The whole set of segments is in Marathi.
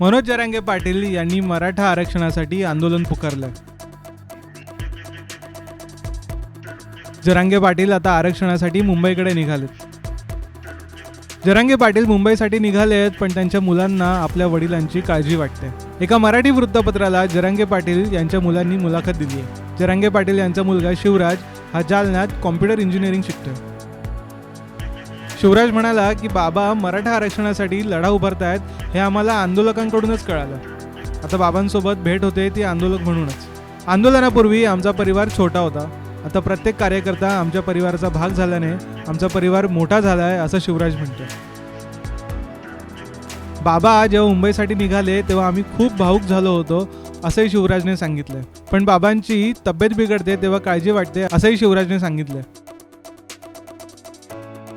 मनोज जरांगे पाटील यांनी मराठा आरक्षणासाठी आंदोलन पुकारलं. जरांगे पाटील आता आरक्षणासाठी मुंबईकडे निघालेत. जरांगे पाटील मुंबईसाठी निघाले आहेत पण त्यांच्या मुलांना आपल्या वडिलांची काळजी वाटते. एका मराठी वृत्तपत्राला जरांगे पाटील यांच्या मुलांनी मुलाखत दिली आहे. जरांगे पाटील यांचा मुलगा शिवराज हा जालन्यात कॉम्प्युटर इंजिनिअरिंग शिकतोय. शिवराज म्हणाला की बाबा मराठा आरक्षणासाठी लढा उभारतायत हे आम्हाला आंदोलकांकडूनच कळालं. आता बाबांसोबत भेट होते ती आंदोलक म्हणूनच. आंदोलनापूर्वी आमचा परिवार छोटा होता. आता प्रत्येक कार्यकर्ता आमच्या परिवाराचा भाग झाल्याने आमचा परिवार मोठा झाला आहे असं शिवराज म्हणतो. बाबा जेव्हा मुंबईसाठी निघाले तेव्हा आम्ही खूप भाऊक झालो होतो असंही शिवराजने सांगितलंय पण बाबांची तब्येत बिघडते तेव्हा काळजी वाटते असंही शिवराजने सांगितलं.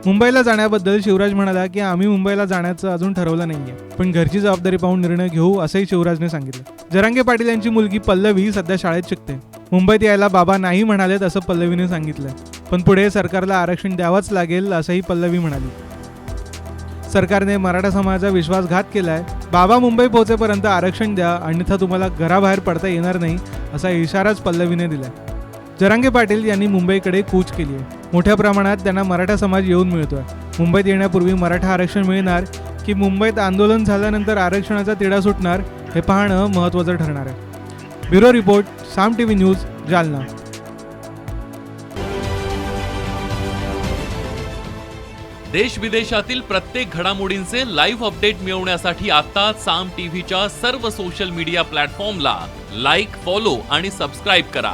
मुंबईला जाण्याबद्दल शिवराज म्हणाला की आम्ही मुंबईला जाण्याचं अजून ठरवलं नाहीये. पण घरची जबाबदारी पाहून निर्णय घेऊ असंही शिवराजने सांगितलं. जरांगे पाटील यांची मुलगी पल्लवी सध्या शाळेत शिकते. मुंबईत यायला बाबा नाही म्हणालेत असं पल्लवीने सांगितलंय पण पुढे सरकारला आरक्षण द्यावंच लागेल असंही पल्लवी म्हणाली. सरकारने मराठा समाजाचा विश्वासघात केलाय. बाबा मुंबई पोहोचेपर्यंत आरक्षण द्या अन्यथा तुम्हाला घराबाहेर पडता येणार नाही असा इशाराच पल्लवीने दिलाय. जरांगे पाटील यांनी मुंबईकडे कूच केली आहे मोठ्या प्रमाणात त्यांना मराठा समाज येऊन मिळतो आहे मुंबईत येण्यापूर्वी मराठा आरक्षण मिळणार की मुंबईत आंदोलन झाल्यानंतर आरक्षणाचा तिढा सुटणार हे पाहणं महत्त्वाचं ठरणार आहे. Bureau report Saam T V news Jalna. देश विदेशातील प्रत्येक घडामोडींचे लाईव्ह अपडेट मिळवण्यासाठी आता साम टीव्हीच्या सर्व सोशल मीडिया प्लॅटफॉर्मला लाईक फॉलो आणि सबस्क्राईब करा.